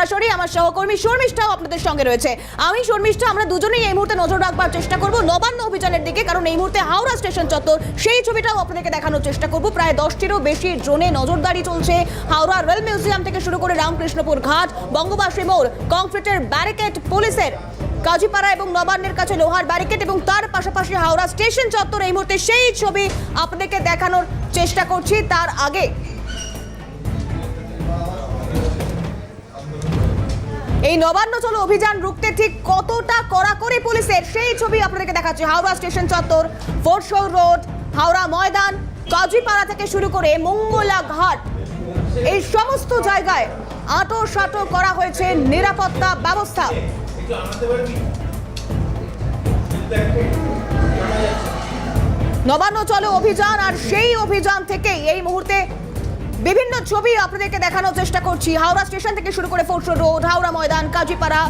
সরাসরি আমার সহকর্মী শর্মিষ্ঠাও আপনাদের সঙ্গে রয়েছে। আমি শর্মিষ্ঠা, আমরা দুজনেই এই মুহূর্তে নজর রাখবার চেষ্টা করব নবান্ন অভিযানের দিকে, কারণ এই মুহূর্তে হাওড়া স্টেশন চত্বর, সেই ছবিটাও আপনাদেরকে দেখানোর চেষ্টা করব। প্রায় দশটিরও বেশি ড্রোনে নজরদারি চলছে। হাওড়া রেল মিউজিয়াম থেকে শুরু করে রামকৃষ্ণপুর ঘাট, বঙ্গবাসী মোড়, কংক্রিটের ব্যারিকেড পুলিশের কাজীপাড়া এবং নবান্নের কাছে লোহার ব্যারিকেড এবং তার পাশাপাশি হাওড়া স্টেশন চত্বর, এই মুহূর্তে সেই ছবি আপনাদেরকে দেখানোর চেষ্টা করছি। তার আগে এই নবান্ন চলো অভিযান রুখতে ঠিক কতটা কড়াকড়ি পুলিশের? সেই ছবি আপনাদেরকে দেখাচ্ছি। হাওড়া স্টেশন চত্বর, ফোরশোর রোড, হাওড়া ময়দান, কাজীপাড়া থেকে শুরু করে মঙ্গলা ঘাট। এই সমস্ত জায়গায় আটো সাটো করা হয়েছে নিরাপত্তা ব্যবস্থা। নবান্ন চলো অভিযান আর সেই অভিযান থেকে এই মুহূর্তে বিভিন্ন ছবি আপনাদেরকে দেখানোর চেষ্টা করছি। হাওড়া স্টেশন থেকে শুরু করে ফোর্ট রোড, হাওড়া ময়দান, কাজীপাড়া,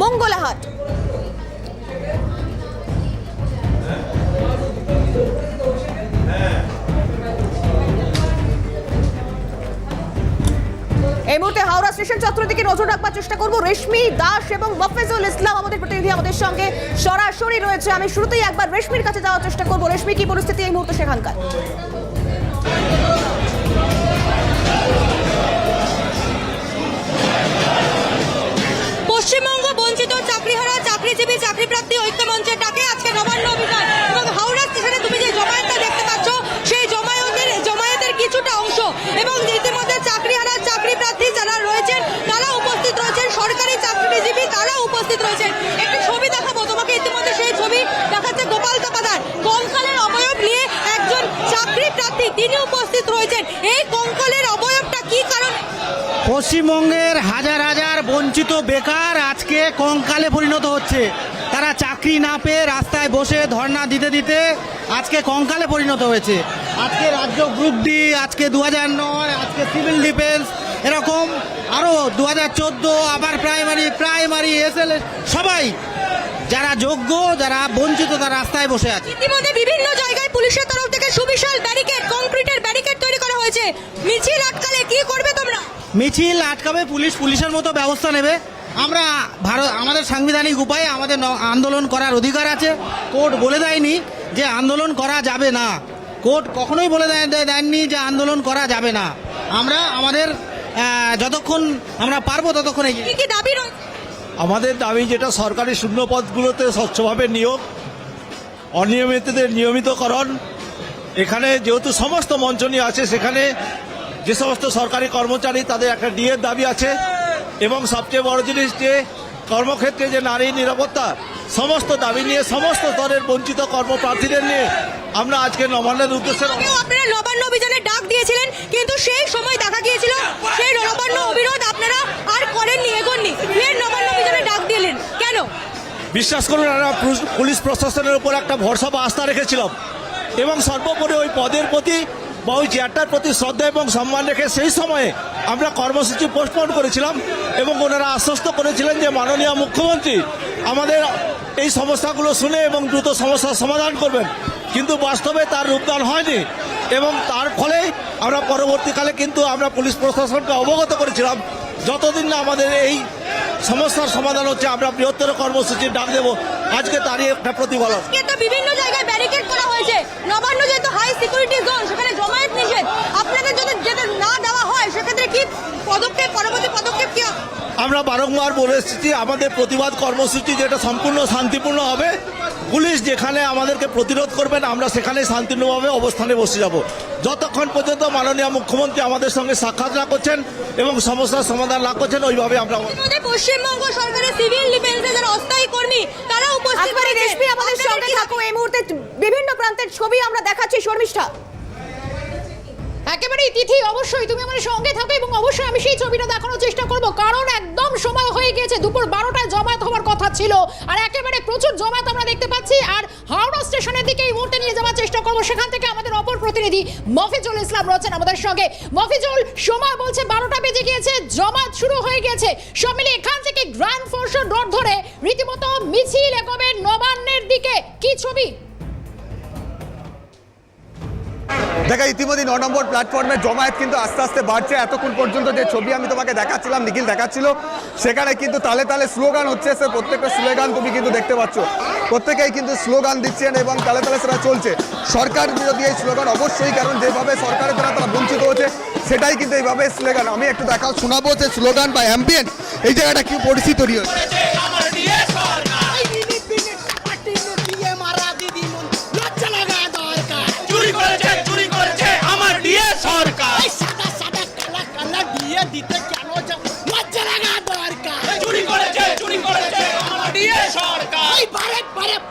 মঙ্গলাহাট। এই মুহূর্তে হাওড়া স্টেশন চত্বর দিকে নজর রাখবার চেষ্টা করব। রেশমি দাস এবং মফেজুল ইসলাম, আমাদের প্রতিনিধি আমাদের সঙ্গে সরাসরি রয়েছে। আমি শুরুতেই একবার রেশমির কাছে যাওয়ার চেষ্টা করব। রেশমি, কি পরিস্থিতি এই মুহূর্তে সেখানকার? চাকরিজীবী চাকরিপ্রার্থী ঐক্য মঞ্চের ডাকে আজকে নবান্ন অভিযান। এবং হাওড়া স্টেশনে তুমি যে জমায়েতটা দেখতে পাচ্ছ, সেই জমায়েতের জমায়েতের কিছুটা অংশ। এবং ইতিমধ্যে চাকরি হারা চাকরি প্রার্থী যারা রয়েছেন, তারা উপস্থিত রয়েছেন। সরকারি চাকরিজীবী তারা উপস্থিত রয়েছেন। একটি ছবি দেখাবো তোমাকে ইতিমধ্যে, সেই ছবি দেখাচ্ছে গোপাল কাপাদার কঙ্কালের অবয়ব নিয়ে একজন চাকরি প্রার্থী তিনি উপস্থিত রয়েছেন। এই কঙ্কালের অবয়বটা কি কারণ? পশ্চিমবঙ্গের হাজার বঞ্চিত বেকার আজকে কঙ্কালে পরিণত হচ্ছে। তারা চাকরি না পেয়ে রাস্তায় বসে ধর্ণা দিতে দিতে আজকে কঙ্কালে পরিণত হয়েছে। আজকে রাজ্য গ্রুপ ডি, আজকে দু নয়, আজকে সিভিল ডিফেন্স, এরকম আরও দু হাজার চোদ্দ, আবার প্রাইমারি প্রাইমারি, এসএল, সবাই, যারা যোগ্য, যারা বঞ্চিত, তারা রাস্তায় বসে আছে। ইতিমধ্যে বিভিন্ন জায়গায় পুলিশের মিছিল আটকাবে পুলিশ পুলিশের মতো ব্যবস্থা নেবে। আমরা ভারত আমাদের সাংবিধানিক উপায়ে আমাদের ন- আন্দোলন করার অধিকার আছে। কোর্ট বলে দেয়নি যে আন্দোলন করা যাবে না। কোর্ট কখনোই বলে দেননি যে আন্দোলন করা যাবে না। আমরা আমাদের যতক্ষণ আমরা পারব ততক্ষণ এগিয়ে কি কি দাবি আমাদের দাবি যেটা সরকারি শূন্য পদগুলোতে স্বচ্ছভাবে নিয়োগ অনিয়মিতদের নিয়মিতকরণ। এখানে যেহেতু সমস্ত মঞ্চ নিয়ে আছে সেখানে যে সমস্ত সরকারি কর্মচারী তাদের একটা ডিএর দাবি আছে এবং সবচেয়ে বড় জিনিস যে কর্মক্ষেত্রে যে নারী নিরাপত্তা সমস্ত দাবি নিয়ে সমস্ত স্তরের বঞ্চিত কর্মপ্রার্থীদের নিয়ে আমরা আজকে নবান্নের উদ্দেশ্যে আপনারা নবান্ন অভিযানে ডাক দিয়েছিলেন কিন্তু সেই সময় দেখা গিয়েছিল সেই নবান্ন অবিরোধ আপনারা আর করেননি এগোননি। ফের নবান্ন অভিযানে ডাক দিলেন? কেন? বিশ্বাস করুন আমরা পুলিশ- পুলিশ প্রশাসনের উপর একটা ভরসা বা আস্থা রেখেছিলাম। এবং সর্বোপরি ওই পদের প্রতি বা ওই চেয়ারটার প্রতি শ্রদ্ধা এবং সম্মান রেখে সেই সময়ে আমরা কর্মসূচি পোস্টপোন করেছিলাম এবং ওনারা আশ্বস্ত করেছিলেন যে মাননীয় মুখ্যমন্ত্রী আমাদের এই সমস্যাগুলো শুনে এবং দ্রুত সমস্যার সমাধান করবেন। কিন্তু বাস্তবে তার রূপদান হয়নি এবং তার ফলে আমরা পরবর্তীকালে কিন্তু আমরা পুলিশ প্রশাসনকে অবগত করেছিলাম, যতদিন না আমাদের এই সমস্যার সমাধান হচ্ছে, আমরা বৃহত্তর কর্মসূচির ডাক দেব। আজকে তারই একটা প্রতিফলন। বিভিন্ন জায়গায় ব্যারিকেড করা হয়েছে। নবান্ন যেহেতু হাই সিকিউরিটি জোন সেখানে জমায়েত নিষেধ। আপনাদের যদি যেটা না দেওয়া হয়, সেক্ষেত্রে কি পদক্ষেপ পরবর্তী? আমরা বারংবার বলে এসেছি আমাদের প্রতিবাদ কর্মসূচি যেটা সম্পূর্ণ শান্তিপূর্ণ হবে। পুলিশ যেখানে আমাদেরকে প্রতিরোধ করবেন আমরা সেখানে শান্তিপূর্ণভাবে অবস্থানে বসে যাব। যতক্ষণ পর্যন্ত মাননীয় মুখ্যমন্ত্রী আমাদের সঙ্গে সাক্ষাৎ না করছেন এবং সমস্যার সমাধান না করছেন ওইভাবে আমরা পশ্চিমবঙ্গ সরকারের সিভিল ডিফেন্সে যারা অস্থায়ী কর্মী তারা উপস্থিত। আমাদের সঙ্গে এই মুহূর্তে বিভিন্ন প্রান্তের ছবি আমরা দেখাচ্ছি শর্মিষ্ঠা। একেবারে তিথি, অবশ্যই তুমি আমার সঙ্গে থাকো এবং অবশ্যই আমি সেই ছবিটা দেখানোর চেষ্টা করব। কারণ একদম সময় হয়ে গিয়েছে, দুপুর বারোটায় জমায়েত হওয়ার কথা ছিল। আর একেবারে প্রচুর জমায়েত আমরা দেখতে পাচ্ছি। আর হাওড়া স্টেশনের দিকে এই মুহূর্তে নিয়ে যাওয়ার চেষ্টা করব। সেখান থেকে আমাদের অপর প্রতিনিধি মফিজুল ইসলাম রয়েছেন আমাদের সঙ্গে। মফিজুল, সময় বলছে বারোটা বেজে গিয়েছে, জমায়েত শুরু হয়ে গিয়েছে। সব মিলিয়ে এখান থেকে গ্র্যান্ড ফোর্সের রোড ধরে রীতিমতো মিছিল এগোবে নবান্নের দিকে। কি ছবি? দেখা, ইতিমধ্যে ন নম্বর প্ল্যাটফর্মে জমায়েত কিন্তু আস্তে আস্তে বাড়ছে। এতক্ষণ পর্যন্ত যে ছবি আমি তোমাকে দেখাচ্ছিলাম, নিখিল দেখাচ্ছিল, সেখানে কিন্তু তালে তালে স্লোগান হচ্ছে, সে প্রত্যেকটা স্লোগান তুমি কিন্তু দেখতে পাচ্ছ। প্রত্যেকেই কিন্তু স্লোগান দিচ্ছেন এবং তালে তালে সেটা চলছে। সরকার বিরোধী এই স্লোগান অবশ্যই, কারণ যেভাবে সরকারের দ্বারা তারা বঞ্চিত হচ্ছে, সেটাই কিন্তু এইভাবে স্লোগান। আমি একটু দেখাও, শোনাবো যে স্লোগান বা অ্যাম্বিয়েন্ট এই জায়গাটা কি তৈরি হচ্ছে চুরি করেছে চুরি করেছে। এই ডিএ সরকার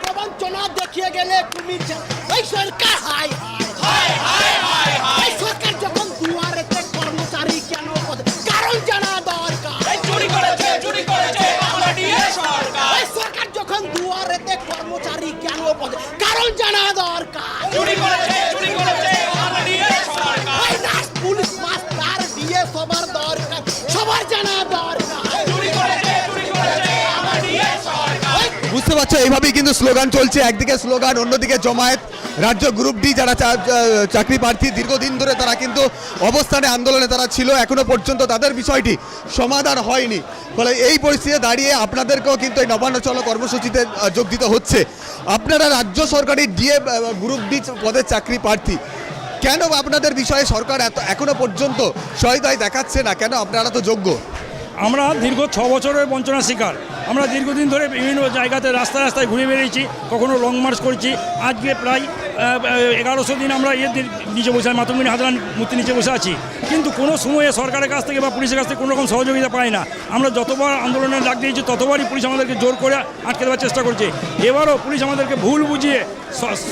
প্রবঞ্চনা দেখিয়ে গেলে তুমি ওই সরকার হায়। কিন্তু স্লোগান চলছে, একদিকে স্লোগান, অন্যদিকে জমায়েত। রাজ্য গ্রুপ ডি যারা চাকরি প্রার্থী, দীর্ঘদিন ধরে তারা কিন্তু অবস্থানে আন্দোলনে তারা ছিল, এখনও পর্যন্ত তাদের বিষয়টি সমাধান হয়নি। ফলে এই পরিস্থিতিতে দাঁড়িয়ে আপনাদেরকেও কিন্তু এই নবান্ন চলো কর্মসূচিতে যোগ দিতে হচ্ছে। আপনারা রাজ্য সরকারি ডিএ গ্রুপ ডি পদের চাকরি প্রার্থী। কেন আপনাদের বিষয়ে সরকার এত, এখনও পর্যন্ত সহায়তায় দেখাচ্ছে না? কেন আপনারা তো যোগ্য? আমরা দীর্ঘ ছ বছরের বঞ্চনার শিকার। আমরা দীর্ঘদিন ধরে বিভিন্ন জায়গাতে রাস্তায় রাস্তায় ঘুরে বেরিয়েছি কখনো লং মার্চ করছি। আজকে প্রায় এগারোশো দিন আমরা দি- নিচে বসে মাতঙ্গিনী হাজরান মূর্তি নিচে বসে আছি। কিন্তু কোনো সময়ে সরকারের কাছ থেকে বা পুলিশের কাছ থেকে কোনো রকম সহযোগিতা পাই না। আমরা যতবার আন্দোলনে ডাক দিয়েছি, ততবারই পুলিশ আমাদেরকে জোর করে আটকে দেওয়ার চেষ্টা করছে। এবারও পুলিশ আমাদেরকে ভুল বুঝিয়ে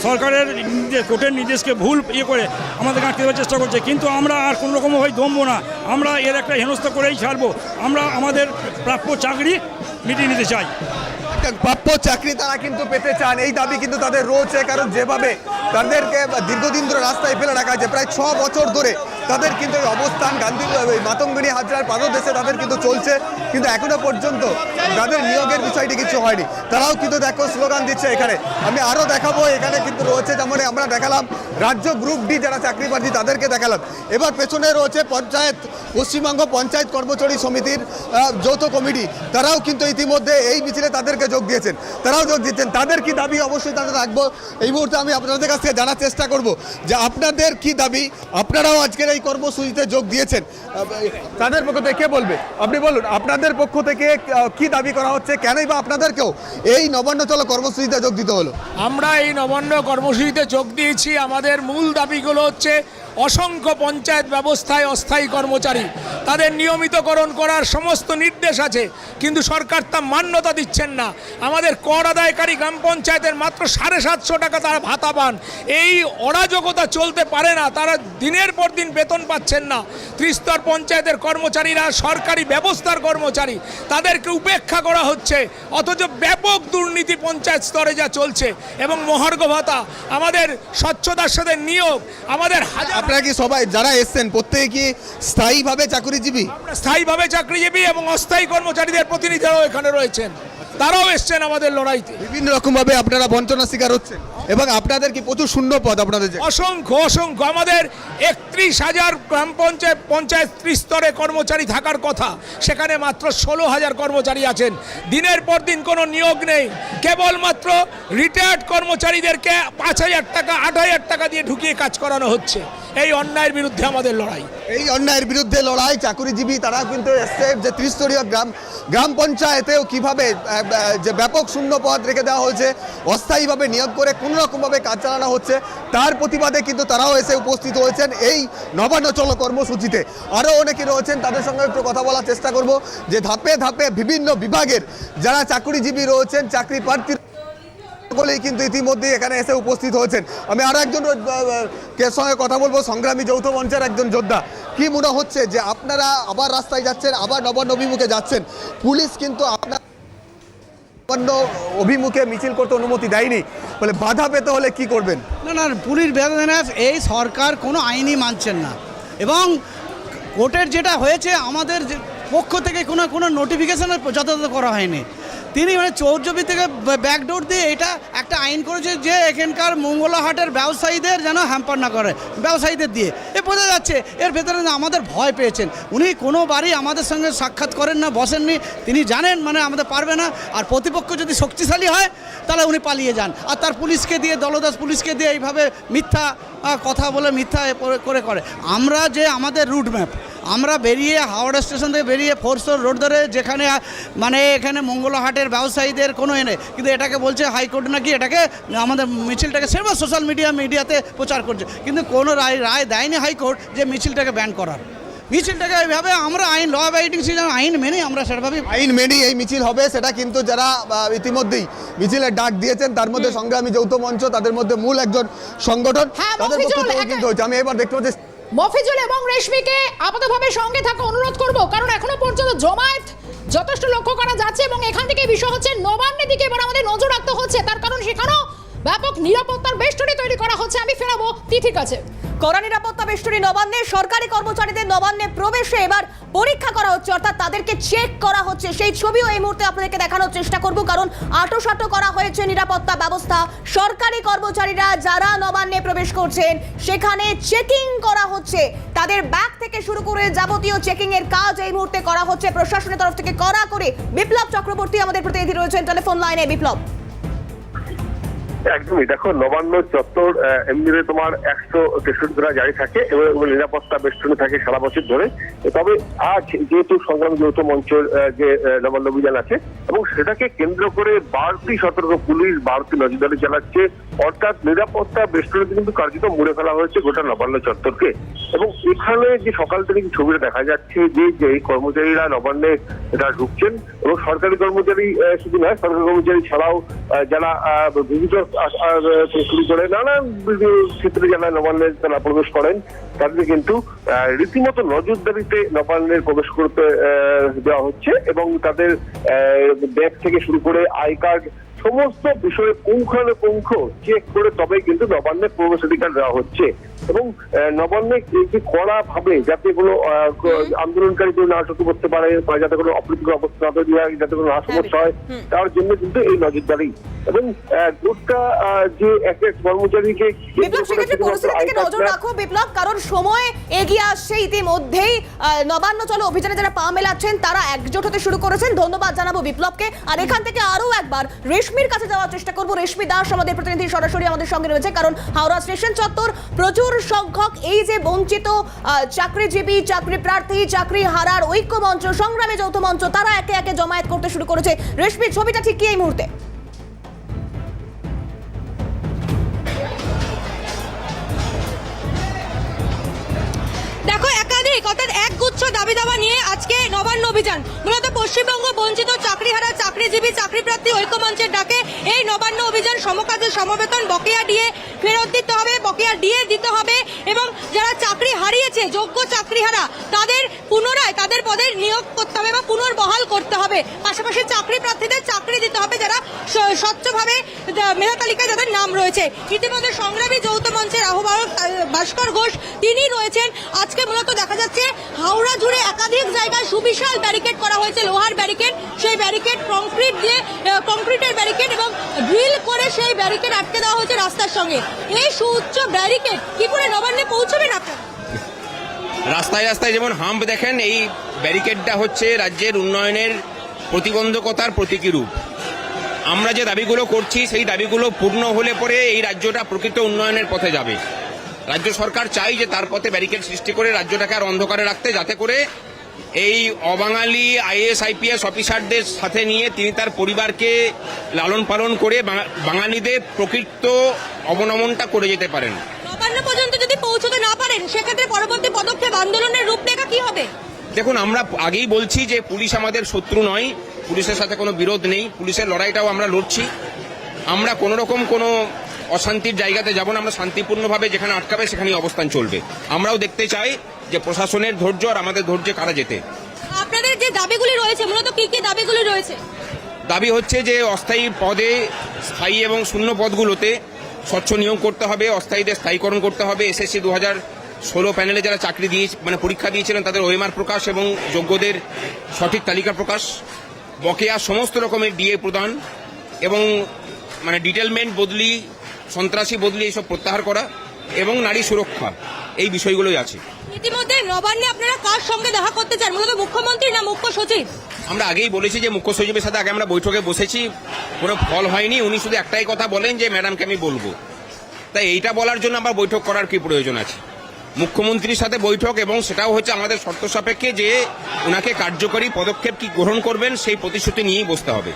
সরকারের কোর্টের নির্দেশকে ভুল ইয়ে করে আমাদেরকে আটকে দেওয়ার চেষ্টা করছে। কিন্তু আমরা আর কোনো রকমভাবে দমবো না। আমরা এর একটা হেনস্থা করেই ছাড়বো। আমরা আমাদের প্রাপ্য চাকরি মিটিয়ে নিতে চাই প্রাপ্য চাকরি তারা কিন্তু পেতে চান। এই দাবি কিন্তু তাদের রয়েছে, কারণ যেভাবে তাদেরকে দীর্ঘদিন ধরে রাস্তায় ফেলে রাখা হয়েছে, প্রায় ছ বছর ধরে তাদের কিন্তু এই অবস্থান গান্ধী মাতঙ্গিনী হাজরার পাদদেশে তাদের কিন্তু চলছে। কিন্তু এখনও পর্যন্ত তাদের নিয়োগের বিষয়টি কিছু হয়নি। তারাও কিন্তু দেখো স্লোগান দিচ্ছে এখানে। আমি আরও দেখাবো, এখানে কিন্তু রয়েছে যেমন আমরা দেখালাম রাজ্য গ্রুপ ডি যারা চাকরি প্রার্থী তাদেরকে দেখালাম। এবার পেছনে রয়েছে পঞ্চায়েত, পশ্চিমবঙ্গ পঞ্চায়েত কর্মচারী সমিতির যৌথ কমিটি। তারাও কিন্তু ইতিমধ্যে এই মিছিলে তাদেরকে যোগ দিয়েছেন, তারাও যোগ দিচ্ছেন তাদের কি দাবি? অবশ্যই তাদের রাখব। এই মুহূর্তে আমি আপনাদের কাছ থেকে জানার চেষ্টা করব যে আপনাদের কি দাবি? আপনারাও আজকের এই কর্মসূচিতে যোগ দিয়েছেন। তাদের পক্ষ থেকে কে বলবে? আপনি বলুন, আপনাদের পক্ষ থেকে কি দাবি করা হচ্ছে? কেনই বা আপনাদেরকেও এই নবান্ন চলো কর্মসূচিতে যোগ দিতে হলো? আমরা এই নবান্ন কর্মসূচিতে যোগ দিয়েছি। আমাদের মূল দাবিগুলো হচ্ছে অসংখ্য পঞ্চায়েত ব্যবস্থায় অস্থায়ী কর্মচারী। তাদের নিয়মিতকরণ করার সমস্ত নির্দেশ আছে, কিন্তু সরকার তা মান্যতা দিচ্ছেন না। আমাদের কর আদায়কারী গ্রাম পঞ্চায়েতের মাত্র সাড়ে সাতশো টাকা তারা ভাতা পান। এই অরাজকতা চলতে পারে না, তারা দিনের পর দিন বেতন পাচ্ছেন না। ত্রিস্তর পঞ্চায়েতের কর্মচারীরা সরকারি ব্যবস্থার কর্মচারী, তাদেরকে উপেক্ষা করা হচ্ছে। অথচ ব্যাপক দুর্নীতি পঞ্চায়েত স্তরে যা চলছে, এবং মহার্ঘ ভাতা, আমাদের স্বচ্ছতার সাথে নিয়োগ, আমাদের হাজার আপনারা কি সবাই যারা এসছেন প্রত্যেকে কি স্থায়ীভাবে চাকরিজীবী? স্থায়ীভাবে চাকরিজীবী এবং অস্থায়ী কর্মচারীদের প্রতিনিধিরাও এখানে রয়েছেন। তারাও এসছেন আমাদের লড়াইতে। বিভিন্ন রকম ভাবে আপনারা বঞ্চনার শিকার হচ্ছেন এবং আপনাদের কি প্রচুর শূন্য পদ আপনাদের অসংখ্য অসংখ্য। আমাদের একত্রিশ হাজার গ্রাম পঞ্চায়েত পঞ্চায়েত ত্রিস্তরে কর্মচারী থাকার কথা। সেখানে মাত্র ষোলো হাজার কর্মচারী আছেন। দিনের পর দিন কোনো নিয়োগ নেই। কেবলমাত্র রিটায়ার্ড কর্মচারীদেরকে পাঁচ হাজার টাকা আট হাজার টাকা দিয়ে ঢুকিয়ে কাজ করানো হচ্ছে। এই অন্যায়ের বিরুদ্ধে আমাদের লড়াই। এই অন্যায়ের বিরুদ্ধে লড়াই, চাকরিজীবী তারা কিন্তু এসছে যে ত্রিস্তরীয় গ্রাম গ্রাম পঞ্চায়েতেও কীভাবে যে ব্যাপক শূন্য পদ রেখে দেওয়া হয়েছে, অস্থায়ীভাবে নিয়োগ করে কোনো রকমভাবে কাজ চালানো হচ্ছে, তার প্রতিবাদে কিন্তু তারাও এসে উপস্থিত হয়েছেন এই নবান্ন চলো কর্মসূচিতে। আরও অনেকে রয়েছেন, তাদের সঙ্গে একটু কথা বলার চেষ্টা করব, যে ধাপে ধাপে বিভিন্ন বিভাগের যারা চাকরিজীবী রয়েছেন, চাকরি প্রার্থী সকলেই কিন্তু ইতিমধ্যেই এখানে এসে উপস্থিত হয়েছেন। আমি আরও একজন সঙ্গে কথা বলব? সংগ্রামী যৌথ মঞ্চের একজন যোদ্ধা। কি মনে হচ্ছে যে আপনারা আবার রাস্তায় যাচ্ছেন, আবার নবান্ন অভিমুখে যাচ্ছেন? পুলিশ কিন্তু আপনার নবান্ন অভিমুখে মিছিল করতে অনুমতি দেয়নি। বলে বাধা পেতে হলে কি করবেন? না না, পুলিশ বেদনা এই সরকার কোনো আইনই মানছেন না। এবং কোর্টের যেটা হয়েছে, আমাদের পক্ষ থেকে কোনো কোনো নোটিফিকেশন যথাযথ করা হয়নি। তিনি মানে চৌর্যবি থেকে ব্যাকডোর দিয়ে এটা একটা আইন করেছে যে এখানকার মঙ্গলাহাটের ব্যবসায়ীদের যেন হ্যাম্পার না করে, ব্যবসায়ীদের দিয়ে। এ বোঝা যাচ্ছে, এর ভেতরে আমাদের ভয় পেয়েছেন। উনি কোনোবারই আমাদের সঙ্গে সাক্ষাৎ করেন না, বসেননি। তিনি জানেন মানে আমাদের পারবে না। আর প্রতিপক্ষ যদি শক্তিশালী হয়, তাহলে উনি পালিয়ে যান। আর তার পুলিশকে দিয়ে, দলদাস পুলিশকে দিয়ে এইভাবে মিথ্যা কথা বলে মিথ্যা করে- করে করে। আমরা যে আমাদের রুট ম্যাপ আমরা বেরিয়ে হাওড়া স্টেশন থেকে বেরিয়ে ফোরসোর রোড ধরে যেখানে মানে এখানে মঙ্গলহাটের ব্যবসায়ীদের কোনো এনে কিন্তু এটাকে বলছে হাইকোর্ট নাকি এটাকে আমাদের মিছিলটাকে সেবা সোশ্যাল মিডিয়া মিডিয়াতে প্রচার করছে। কিন্তু কোনো রায় রায় দেয়নি হাইকোর্ট যে মিছিলটাকে ব্যান করার। মিছিলটাকে এইভাবে আমরা আইন ল অ্যাবাইডিং সিজন আইন মেনে আমরা সেভাবেই আইন মেনেই এই মিছিল হবে সেটা কিন্তু যারা ইতিমধ্যেই মিছিলের ডাক দিয়েছেন তার মধ্যে সংগ্রামী যৌথ মঞ্চ তাদের মধ্যে মূল একজন সংগঠন হ্যাঁ, তাদের পক্ষ থেকে কিন্তু হচ্ছে আমি এবার দেখতে পাচ্ছি মফিজুল এবং রেশমিকে আপাতভাবে সঙ্গে থাকা অনুরোধ করব, কারণ এখনও পর্যন্ত জমায়েত যথেষ্ট লক্ষ্য করা যাচ্ছে এবং এখান থেকে বিষয় হচ্ছে নবান্নের দিকে এবার আমাদের নজর রাখতে হচ্ছে। তার কারণ সেখানেও ব্যাপক নিরাপত্তার বেষ্টনী তৈরি করা হচ্ছে, আমি ফেরাবো। তিথির কাছে কড়া নিরাপত্তা বেষ্টনী নবান্নে সরকারি কর্মচারীদের নবান্নে প্রবেশে এবার পরীক্ষা করা হচ্ছে, অর্থাৎ তাদেরকে চেক করা হচ্ছে। সেই ছবিও এই মুহূর্তে আপনাদেরকে দেখানোর চেষ্টা করব, কারণ আটোসাটো করা হয়েছে নিরাপত্তা ব্যবস্থা। সরকারি কর্মচারীরা যারা নবান্নে প্রবেশ করছেন, সেখানে চেকিং করা হচ্ছে। তাদের ব্যাগ থেকে শুরু করে যাবতীয় চেকিং এর কাজ এই মুহূর্তে করা হচ্ছে। প্রশাসনের তরফ থেকে করা করে বিপ্লব চক্রবর্তী আমাদের প্রতিনিধি রয়েছেন, টেলিফোন লাইনে। বিপ্লব। একদমই। দেখো নবান্ন চত্বর এমনিতে তোমার একশো তেষট্টি ধারা জারি থাকে এবং নিরাপত্তা বেষ্টনী থাকে সারা বছর ধরে। তবে আজ যেহেতু সংগ্রাম যৌথ মঞ্চের যে নবান্ন অভিযান আছে এবং সেটাকে কেন্দ্র করে বাড়তি সতর্ক পুলিশ বাড়তি নজরদারি চালাচ্ছে অর্থাৎ নিরাপত্তা বেষ্টনীতে কিন্তু কার্যত মুড়ে ফেলা হয়েছে গোটা নবান্ন চত্বরকে। এবং এখানে যে সকাল থেকে ছবিটা দেখা যাচ্ছে যে যে কর্মচারীরা নবান্নে এটা ঢুকছেন এবং সরকারি কর্মচারী শুধু নয় সরকারি কর্মচারী ছাড়াও যারা আহ, শুরু করে নানান ক্ষেত্রে যারা নবান্নে তারা প্রবেশ করেন, তাদের কিন্তু রীতিমতো নজরদারিতে নবান্নের প্রবেশ করতে দেওয়া হচ্ছে এবং তাদের ব্যাগ থেকে শুরু করে আই কার্ড সমস্ত বিষয়ে পুঙ্খানুপুঙ্খ চেক করে তবে কিন্তু নবান্নে প্রবেশাধিকার দেওয়া হচ্ছে। এবং নবান্নে যে কড়া ভাবে যাতে কোনো আন্দোলনকারী কেউ না ঢুকে পড়তে পারে বা যাতে কোনো অপ্রীতিকর অবস্থা না তৈরি হয় যাতে কোনো সমস্যা হয় তার জন্য কিন্তু এই নজরদারি। এবং গোটা যে এক এক কর্মচারীকে নজর রাখো বিপ্লব কারণ সময় এগিয়ে আসছে ইতিমধ্যেই। নবান্ন চলো অভিযানে যারা পা মেলাচ্ছেন তারা একজোট হতে শুরু করেছেন। ধন্যবাদ জানাব বিপ্লবকে। আর এখান থেকে আরও একবার রেশমির কাছে যাওয়ার চেষ্টা করব। রেশমি দাস আমাদের প্রতিনিধি সরাসরি আমাদের সঙ্গে রয়েছে, কারণ হাওড়া স্টেশন চত্বর প্রচুর সংখ্যক এই যে বঞ্চিত চাকরিজীবী চাকরি প্রার্থী চাকরি হারার ঐক্য মঞ্চ সংগ্রামী যৌথ মঞ্চ, তারা একে একে জমায়েত করতে শুরু করেছে। রেশমির ছবিটা ঠিক কি এই মুহূর্তে? দেখো, একাধিক, অর্থাৎ একগুচ্ছ দাবি দাবা নিয়ে আজকে নবান্ন অভিযান। মূলত পশ্চিমবঙ্গ বঞ্চিত চাকরিহারা, চাকরিজীবী, চাকরিপ্রার্থী ঐক্যমঞ্চের ডাকে এই নবান্ন অভিযান সমকাজের সমবেতন বকেয়া দিয়ে ফেরত দিতে হবে, বকেয়া দিয়ে দিতে হবে এবং যারা চাকরি হারিয়েছে, যোগ্য চাকরিহারা, তাদের পুনরায় তাদের পদে নিয়োগ করতে হবে বা পুনর্বহাল করতে হবে। পাশাপাশি চাকরি প্রার্থীদের চাকরি দিতে হবে যারা স্বচ্ছভাবে মেধা তালিকায় যাদের নাম রয়েছে। ইতিমধ্যে সংগ্রামী যৌথ মঞ্চের আহ্বায়ক ভাস্কর ঘোষ তিনি রয়েছেন। আজকে মূলত দেখা যাচ্ছে হাওড়া জুড়ে একাধিক জায়গায় সুবিশাল ব্যারিকেড করা হয়েছে, লোহার ব্যারিকেড সেই ব্যারিকেড কংক্রিট দিয়ে কংক্রিটের ব্যারিকেড এবং ড্রিল করে সেই ব্যারিকেড আটকে দেওয়া হয়েছে রাস্তার সঙ্গে। এই সুউচ্চ ব্যারিকেড কি করে নবান্নে পৌঁছবেন আপনারা? রাস্তায় রাস্তায় যেমন হাম্প দেখেন, এই ব্যারিকেডটা হচ্ছে রাজ্যের উন্নয়নের প্রতিবন্ধকতার প্রতীকী রূপ। আমরা যে দাবিগুলো করছি, সেই দাবিগুলো পূর্ণ হলে পরে এই রাজ্যটা প্রকৃত উন্নয়নের পথে যাবে। রাজ্য সরকার চাই যে তার পথে ব্যারিকেড সৃষ্টি করে রাজ্যটাকে আর অন্ধকারে রাখতে যাতে করে এই অবাঙালি আইএস আইপিএস অফিসারদের সাথে নিয়ে তিনি তার পরিবারকে লালন পালন করে বাঙালিদের প্রকৃত অবনমনটা করে যেতে পারেন। নবান্ন পর্যন্ত যদি পৌঁছতে না পারেন সেক্ষেত্রে পরবর্তী পদক্ষেপ আন্দোলনের রূপরেখা কি হবে? দেখুন আমরা আগেই বলছি যে পুলিশ আমাদের শত্রু নয় পুলিশের সাথে কোনো বিরোধ নেই পুলিশের লড়াইটাও আমরা লড়ছি। আমরা কোনো রকম কোনো অশান্তির জায়গাতে যাব না আমরা শান্তিপূর্ণভাবে যেখানে আটকাবে সেখানেই অবস্থান চলবে। আমরাও দেখতে চাই যে প্রশাসনের ধৈর্য আর আমাদের ধৈর্যে কারা যেতে। আপনাদের যে দাবিগুলি রয়েছে মূলত কি কি দাবিগুলি রয়েছে? দাবি হচ্ছে যে অস্থায়ী পদে স্থায়ী এবং শূন্য পদগুলোতে স্বচ্ছ নিয়োগ করতে হবে অস্থায়ীদের স্থায়ীকরণ করতে হবে। এসএসসি দু হাজার ষোলো প্যানেলে যারা চাকরি দিয়ে মানে পরীক্ষা দিয়েছিলেন তাদের ওএমআর প্রকাশ এবং যোগ্যদের সঠিক তালিকা প্রকাশ বকেয়া সমস্ত রকমের ডিএ প্রদান এবং মানে ডিটেলমেন্ট বদলি সন্ত্রাসী বদলি এইসব প্রত্যাহার করা এবং নারী সুরক্ষা এই বিষয়গুলোই আছে। ইতিমধ্যে নবান্নে আপনারা কার সঙ্গে দেখা করতে চান? মূলত মুখ্যমন্ত্রী না মুখ্য সচিব? আমরা আগেই বলেছি যে মুখ্য সচিবের সাথে আগে আমরা বৈঠকে বসেছি কোনো ফল হয়নি। উনি শুধু একটাই কথা বলেন যে ম্যাডামকে আমি বলব। তাই এইটা বলার জন্য আবার বৈঠক করার কি প্রয়োজন আছে? মুখ্যমন্ত্রীর সাথে বৈঠক এবং সেটাও হচ্ছে আমাদের শর্ত সাপেক্ষে যে ওনাকে কার্যকরী পদক্ষেপ কি গ্রহণ করবেন সেই প্রতিশ্রুতি নিয়েই বসতে হবে।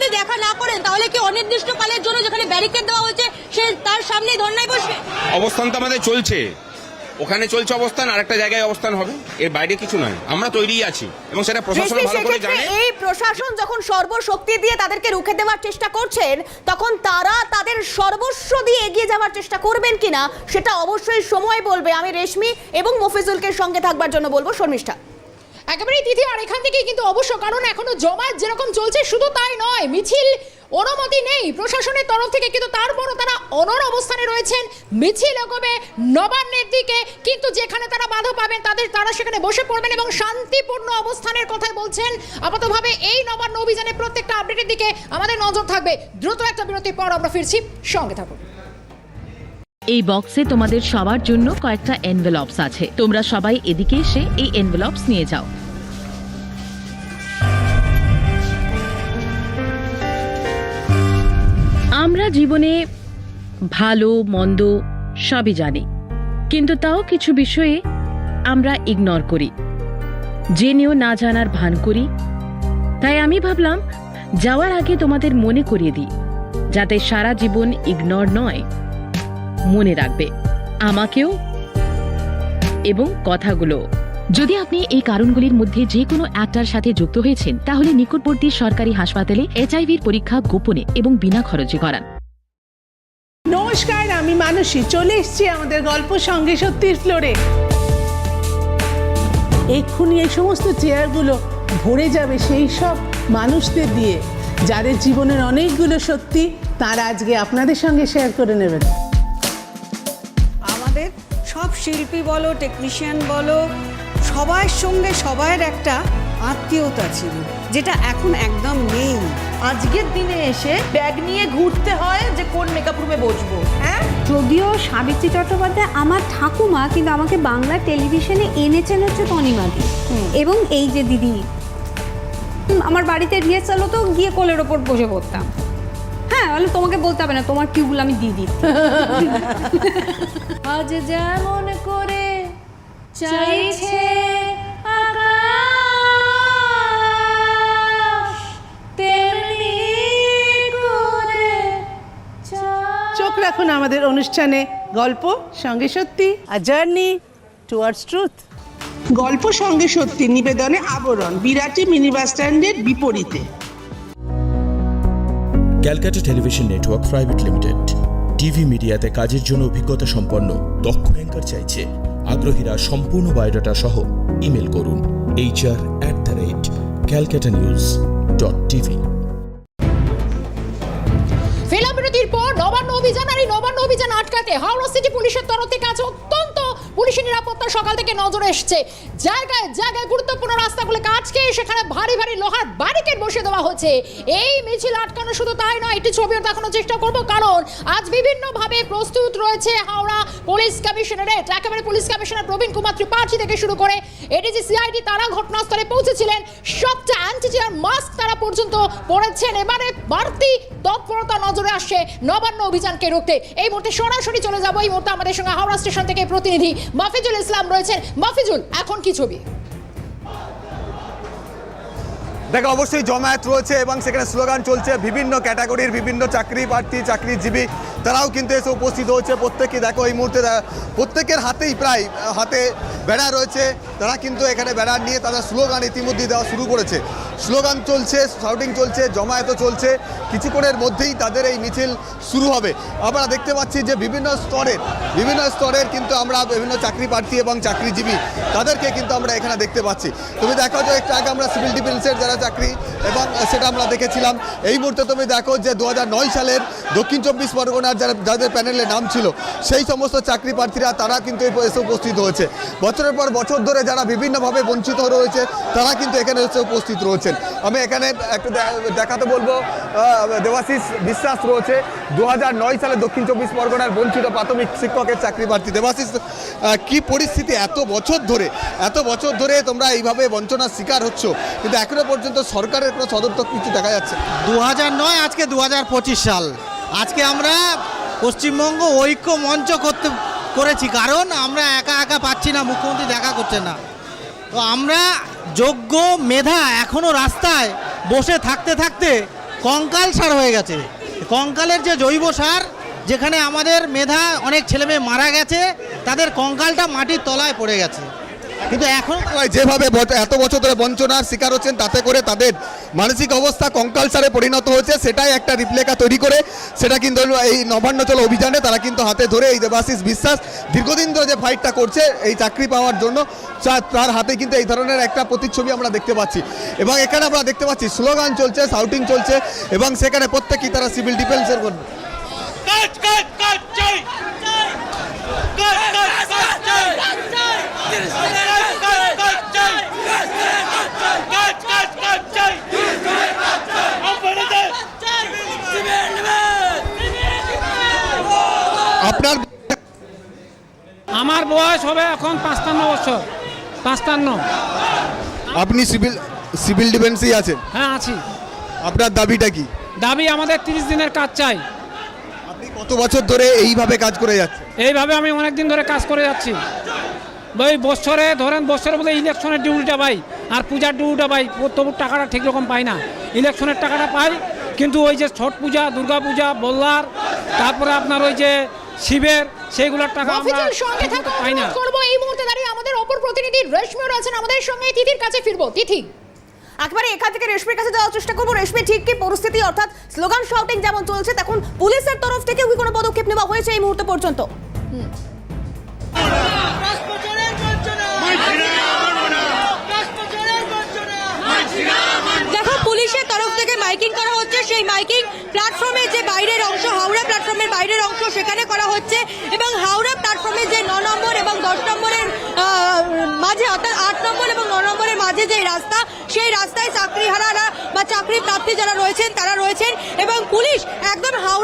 যদি দেখা না করেন তাহলে কি অনির্দিষ্টকালের জন্য যেখানে ব্যারিকেড দেওয়া হয়েছে সে তার সামনে ধর্নায় বসবে? অবস্থান তো আমাদের চলছে। ওখানে চলছে অবস্থান আরেকটা জায়গায় অবস্থান হবে। এর বাইরে কিছু নয়। আমরা তৈরি আছি এবং সেটা প্রশাসন ভালো করে জানে। এই প্রশাসন যখন সর্বশক্তি দিয়ে তাদেরকে রুখে দেওয়ার চেষ্টা করছেন তখন তারা তাদের সর্বস্ব দিয়ে এগিয়ে যাওয়ার চেষ্টা করবেন কিনা সেটা অবশ্যই সময় বলবে। আমি রেশমি এবং মফিজুলকে সঙ্গে থাকবার জন্য বলব শর্মিষ্ঠা। একেবারেই তিথি, আর এখান থেকেই কিন্তু অবশ্য, কারণ এখনও জমায়েত যেরকম চলছে, শুধু তাই নয়, মিছিল অনুমতি নেই। প্রশাসনের তরফ থেকে কিন্তু তারপরও তারা অনর অবস্থানে রয়েছেন। মিছিল এগোবে নবান্নের দিকে। কিন্তু যেখানে তারা বাধা পাবেন, তাদের, তারা সেখানে বসে পড়বেন এবং শান্তিপূর্ণ অবস্থানের কথাই বলছেন। আপাতভাবে এই নবান্ন অভিযানের প্রত্যেকটা আপডেটের দিকে আমাদের নজর থাকবে। দ্রুত একটা বিরতির পর আমরা ফিরছি। সঙ্গে থাকুন। এই বক্সে তোমাদের সবার জন্য কয়েকটা এনভেলপস আছে। তোমরা সবাই এদিকে এসে এই এনভেলপস নিয়ে যাও। আমরা জীবনে ভালো, মন্দ সবই জানি। কিন্তু তাও কিছু বিষয়ে আমরা ইগনোর করি। জেনেও না জানার ভান করি। তাই আমি ভাবলাম, যাওয়ার আগে তোমাদের মনে করিয়ে দিই, যাতে সারা জীবন ইগনোর নয়, মনে রাখবে। আমাকেও এবং কথাগুলো যদি আপনি এই কারণগুলির মধ্যে যে কোনো একটার সাথে যুক্ত হয়েছেন তাহলে নিকটবর্তী সরকারি হাসপাতালে এইচআইভির পরীক্ষা গোপনে এবং বিনা খরচে করান। নমস্কার আমি মানসী। চলে এসেছি আমাদের গল্প সঙ্গে সত্যির ফ্লোরে এক্ষুনি এই সমস্ত চেয়ারগুলো ভরে যাবে সেই সব মানুষদের দিয়ে যাদের জীবনের অনেকগুলো সত্যি তারা আজকে আপনাদের সঙ্গে শেয়ার করে নেবেন। আমাদের সব শিল্পী বলো টেকনিশিয়ান বলো সবার সঙ্গে সবার একটা আত্মীয়তা ছিল যেটা এখন একদম নেই। আজকের দিনে এসে ব্যাগ নিয়ে ঘুরতে হয় যে কোন মেকআপ রুমে বসবো। হ্যাঁ? যদিও সাবিত্রী চট্টোপাধ্যায় আমার ঠাকুমা কিন্তু আমাকে বাংলা টেলিভিশনে এনেছেন হচ্ছে তনিমাদি এবং এই যে দিদি আমার বাড়িতে রিহার্সাল হতো গিয়ে কোলের ওপর বসে পড়তাম। হ্যাঁ বলে তোমাকে বলতে হবে না তোমার কিউগুলো আমি দিদি আজ যেমন করে চাইছে চোখ রাখুন আমাদের অনুষ্ঠানে। গল্প সঙ্গে সত্যি আর জার্নি টুয়ার্ডস ট্রুথ গল্প সঙ্গে সত্যি নিবেদনে আবরণ বিরাটি মিনি বাস স্ট্যান্ডের বিপরীতে। Calcutta television network private limited. TV মিডিয়াতে কাজের জন্য অভিজ্ঞতা সম্পন্ন দক্ষ অ্যাঙ্কার চাইছে। আগ্রহীরা সম্পূর্ণ বায়োডাটা সহ ইমেল করুন H R at the rate Calcutta news dot TV ফেলা পর নবান্ন অভিযান আর এই নবান্ন অভিযান আটকাতে হাওড়া সিটি পুলিশের তরফ থেকে আছে অত্যন্ত পুলিশি নিরাপত্তা সকাল থেকে নজরে এসছে। জায়গায় জায়গায় গুরুত্বপূর্ণ রাস্তাগুলোকে আজকে সেখানে ভারী ভারী লোহার ব্যারিকেড বসে দেওয়া হচ্ছে। এই মিছিল আটকানো শুধু তাই নয়, একটি ছবিও দেখানোর চেষ্টা করব, কারণ আজ বিভিন্নভাবে প্রস্তুত রয়েছে হাওড়া পুলিশ কমিশনারেট। একেবারে পুলিশ কমিশনার প্রবীণ কুমার ত্রিপাঠী থেকে শুরু করে এডিজি সিআইডি তারা ঘটনাস্থলে পৌঁছেছিলেন। সবটা অ্যান্টিজিয়ার মাস্ক তারা পর্যন্ত পড়েছেন এবারে বাড়তি তৎপরতা নজরে আসছে নবান্ন অভিযানকে রুখতে। এই মুহূর্তে সরাসরি চলে যাব। এই মুহূর্তে আমাদের সঙ্গে হাওড়া স্টেশন থেকে প্রতিনিধি মাফিজুল ইসলাম রয়েছেন। মাফিজুল এখন কি ছবি? দেখো, অবশ্যই জমায়েত রয়েছে এবং সেখানে স্লোগান চলছে, বিভিন্ন ক্যাটাগরির বিভিন্ন চাকরি প্রার্থী, চাকরিজীবী, তারাও কিন্তু এসে উপস্থিত হয়েছে। প্রত্যেকে দেখো, এই মুহূর্তে প্রত্যেকের হাতেই প্রায় হাতে বেড়া রয়েছে। তারা কিন্তু এখানে বেড়া নিয়ে তারা স্লোগান ইতিমধ্যেই দেওয়া শুরু করেছে। স্লোগান চলছে শাউটিং চলছে, জমায়েতও চলছে। কিছুক্ষণের মধ্যেই তাদের এই মিছিল শুরু হবে। আমরা দেখতে পাচ্ছি যে বিভিন্ন স্তরের বিভিন্ন স্তরের কিন্তু আমরা বিভিন্ন চাকরি প্রার্থী এবং চাকরিজীবী, তাদেরকে কিন্তু আমরা এখানে দেখতে পাচ্ছি। তুমি দেখো যে একটু আগে আমরা সিভিল ডিফেন্সের যারা চাকরি এবং সেটা আমরা দেখেছিলাম। এই মুহূর্তে তুমি দেখো যে দু হাজার নয় সালের দক্ষিণ চব্বিশ পরগনার যারা যাদের প্যানেলে নাম ছিল, সেই সমস্ত চাকরি প্রার্থীরা তারা কিন্তু এসে উপস্থিত হয়েছে। বছরের পর বছর ধরে যারা বিভিন্নভাবে বঞ্চিত রয়েছে, তারা কিন্তু এখানে এসে উপস্থিত রয়েছেন। আমি এখানে একটু দেখাতে বলব দেবাশিস বিশ্বাস রয়েছে। দু সালে দক্ষিণ চব্বিশ পরগনার বঞ্চিত প্রাথমিক শিক্ষকের চাকরি প্রার্থী। দেবাশিস কি পরিস্থিতি এত বছর ধরে এত বছর ধরে তোমরা এইভাবে বঞ্চনার শিকার হচ্ছ? কিন্তু এখনও পর্যন্ত সরকারের কোনো সদর্থক কিছু দেখা যাচ্ছে দু নয়, আজকে দু হাজার পঁচিশ সাল। আজকে আমরা পশ্চিমবঙ্গ ঐক্য মঞ্চ করতে, করেছি। কারণ আমরা একা একা পাচ্ছি না, মুখ্যমন্ত্রী দেখা করছে না। তো আমরা যোগ্য মেধা এখনও রাস্তায় বসে থাকতে থাকতে কঙ্কাল সার হয়ে গেছে। কঙ্কালের যে জৈব সার, যেখানে আমাদের মেধা অনেক ছেলেমেয়ে মারা গেছে, তাদের কঙ্কালটা মাটির তলায় পড়ে গেছে। কিন্তু এখন যেভাবে এত বছর ধরে বঞ্চনার শিকার হচ্ছেন তাতে করে তাদের মানসিক অবস্থা কঙ্কালসারে পরিণত হয়েছে সেটাই একটা রিপ্লেকা তৈরি করে সেটা কিন্তু এই নবান্ন চল অভিযানে তারা কিন্তু হাতে ধরে এই দেবাশিস বিশ্বাস দীর্ঘদিন ধরে যে ফাইটটা করছে এই চাকরি পাওয়ার জন্য তার হাতে কিন্তু এই ধরনের একটা প্রতিচ্ছবি আমরা দেখতে পাচ্ছি এবং এখানে আমরা দেখতে পাচ্ছি স্লোগান চলছে সাউটিং চলছে এবং সেখানে প্রত্যেকেই তারা সিভিল ডিফেন্সের কাজ কাজ কাজ চাই কাজ কাজ কাজ চাই কাজ কাজ কাজ চাই কাজ কাজ কাজ চাই আপনাদের আপনার আমার বয়স হবে এখন পাঁচটান্ন বছর। পাঁচটান্ন আপনি সিভিল সিভিল ডিফেন্সেই আছেন? হ্যাঁ আছি। আপনার দাবিটা কি? দাবি আমাদের তিরিশ দিনের কাজ চাই। আপনি কত বছর ধরে এইভাবে কাজ করে যাচ্ছেন? এইভাবে আমি অনেক দিন ধরে কাজ করে যাচ্ছি। ওই বছরে ধরেন বছরে বলে ইলেকশনের ডিউটিটা পাই আর পূজার ডিউটিটা পাই তবু টাকাটা ঠিক রকম পাই না। ইলেকশনের টাকাটা পাই কিন্তু ওই যে ছট পূজা দুর্গা পূজা বল্লার তারপরে আপনার ওই যে শিবের সেইগুলোর টাকা আমরা সঙ্গে থাকা পাই না। করব এই মুহূর্তে দাঁড়িয়ে আমাদের অপর প্রতিনিধি রেশমিও রয়েছেন আমাদের সঙ্গে তিথির কাছে ফিরবো। তিথি। একেবারে এখান থেকে রেশমির কাছে যাওয়ার চেষ্টা করব। রেশমি ঠিক কি পরিস্থিতি? অর্থাৎ স্লোগান শাউটিং যেমন চলছে তখন পুলিশের তরফ থেকে কি কোনো পদক্ষেপ নেওয়া হয়েছে এই মুহূর্ত পর্যন্ত? দেখো, পুলিশের তরফ থেকে মাইকিং করা হচ্ছে। সেই মাইকিং প্ল্যাটফর্মের যে বাইরের অংশ, হাওড়া প্ল্যাটফর্মের বাইরের অংশ, সেখানে করা হচ্ছে। এবং হাওড়া প্ল্যাটফর্মে যে ন নম্বর এবং দশ নম্বরের মাঝে, অর্থাৎ আট নম্বর এবং ন নম্বরের মাঝে যে রাস্তা, সেই রাস্তায় চাকরিহারারা বা চাকরি প্রাপ্তি যারা রয়েছেন, তারা রয়েছেন। এবং পুলিশ একদম হাওড়া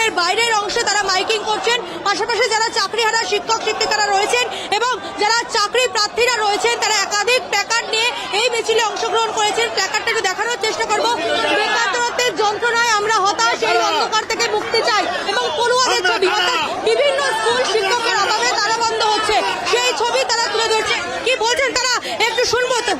প্ল্যাটফর্মের বাইরের অংশে তারা মাইকিং করছেন। পাশাপাশি যারা চাকরি হারা শিক্ষক, শিক্ষিকারা রয়েছেন এবং যারা চাকরি প্রার্থীরা রয়েছেন, তারা একাধিক প্ল্যাকার্ড নিয়ে এই মিছিলে অংশগ্রহণ করেছেন। প্ল্যাকার্ডটা একটু দেখানোর চেষ্টা করব। যন্ত্রণায় আমরা হতাশ, এই অন্ধকার থেকে মুক্তি চাই এবং পড়ুয়াদের ছবি অর্থাৎ বিভিন্ন স্কুল শিক্ষকের অভাবে তারা বন্ধ হচ্ছে সেই ছবি তারা তুলে ধরছে কি বলছেন তারা একটু শুনব তো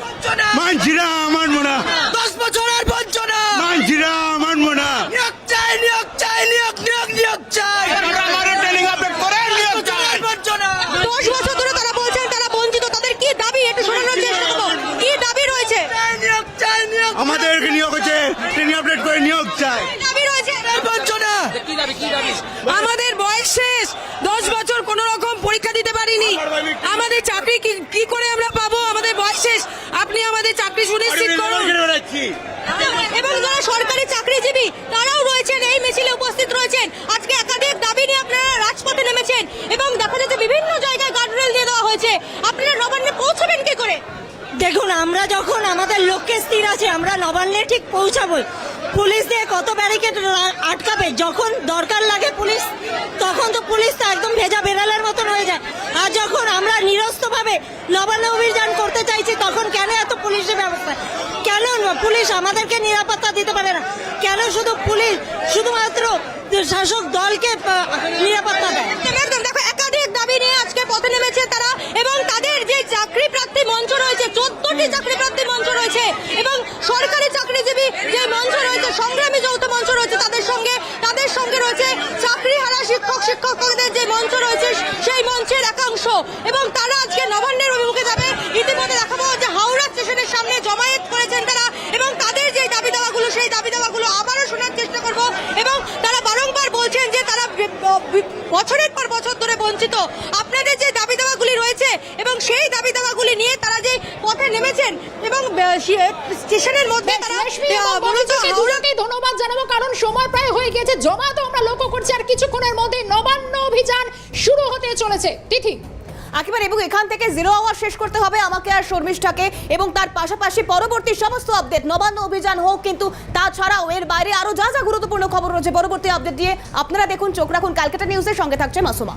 মানছিরা আমার মোনা দশ বছরের বঞ্চনা মানছিরা আমার মোনা নিয়োগ চাই নিয়োগ চাই নিয়োগ নিয়োগ নিয়োগ চাই আমাদের ট্রেনিং আপডেট করে নিয়োগ চাই বঞ্চনা দশ বছর ধরে তারা বলছেন তারা বঞ্চিত তাদের কি দাবি একটু শোনানোর চেষ্টা করব কি দাবি রয়েছে নিয়োগ চাই নিয়োগ আমাদেরকে নিয়োগ হচ্ছে ট্রেনিং আপডেট করে নিয়োগ চাই কি দাবি রয়েছে বঞ্চনা আমাদের বয়স শেষ দশ বছর কোনো রকম পরীক্ষা দিতে পারিনি আমাদের চাকরি কি- করে আমরা পাবো? আমাদের বয়স শেষ। আপনি আমাদের চাকরি সুনিশ্চিত করুন। এবং যারা সরকারি চাকরিজীবী তারাও রয়েছেন এই মিছিলে উপস্থিত রয়েছেন। আজকে একাধিক দাবি নিয়ে আপনারা রাজপথে নেমেছেন এবং দেখা যাচ্ছে বিভিন্ন জায়গায় গার্ডরেল দিয়ে দেওয়া হয়েছে। আপনারা নবান্নে দেখুন, আমরা যখন আমাদের লক্ষ্যে স্থির আছে, আমরা নবান্নে ঠিক পৌঁছাবো। পুলিশ দিয়ে কত ব্যারিকেড আটকাবে? যখন দরকার লাগে পুলিশ, তখন তো পুলিশ তো একদম ভেজা বেড়ালের মতন হয়ে যায়। আর যখন আমরা নিরস্তভাবে নবান্ন অভিযান করতে চাইছি, তখন কেন এত পুলিশের ব্যবস্থা? কেন পুলিশ আমাদেরকে নিরাপত্তা দিতে পারে না? কেন শুধু পুলিশ, শুধুমাত্র শাসক দলকে নিরাপত্তা দেয়? দেখো, একাধিক দাবি নিয়ে আজকে পথে নেমেছে তারা এবং তাদের যে চাকরি প্রার্থী মঞ্চ রয়েছে চোদ্দটি চাকরি প্রার্থী মঞ্চ রয়েছে এবং সরকারি চাকরিজীবী যে মঞ্চ রয়েছে, সংগ্রামী যৌথ মঞ্চ রয়েছে, তাদের সঙ্গে তাদের সঙ্গে রয়েছে চাকরি হারা শিক্ষক, শিক্ষকদের যে মঞ্চ রয়েছে, সেই মঞ্চের একাংশ এবং তারা আজকে নবান্নের অভিমুখে যাবে ইতিমধ্যে দেখাবো যে হাওড়া স্টেশনের সামনে জমায়েত করেছেন তারা এবং তাদের যে দাবি দাওয়াগুলো সেই দাবি দাওয়াগুলো আবারও শোনার চেষ্টা করব এবং তারা বারংবার বলছেন যে তারা বি- বি- বছরের পর বছর ধরে বঞ্চিত আপনাদের যে দাবি দাওয়াগুলি রয়েছে এবং সেই দাবি দাওয়াগুলি নিয়ে তারা যে পথে নেমেছেন এবং স্টেশনের মধ্যে তারা রেশমি এবং আহ, মূলত বনজিকে হাওড়া- দুজনকেই ধন্যবাদ জানাব কারণ সময় প্রায় হয়ে গেছে জমায়েত আমরা লক্ষ্য করছি আর কিছুক্ষণের মধ্যে নবান্ন অভিযান শুরু হতে চলেছে তিথি। একেবারে এবং এখান থেকে জিরো আওয়ার শেষ করতে হবে আমাকে আর শর্মিষ্ঠাকে, এবং তার পাশাপাশি পরবর্তী সমস্ত আপডেট নবান্ন অভিযান হোক, কিন্তু তাছাড়াও এর বাইরে আরও যা যা গুরুত্বপূর্ণ খবর রয়েছে, পরবর্তী আপডেট দিয়ে আপনারা দেখুন, চোখ রাখুন, ক্যালকাটা নিউজের সঙ্গে থাকছে Masuma.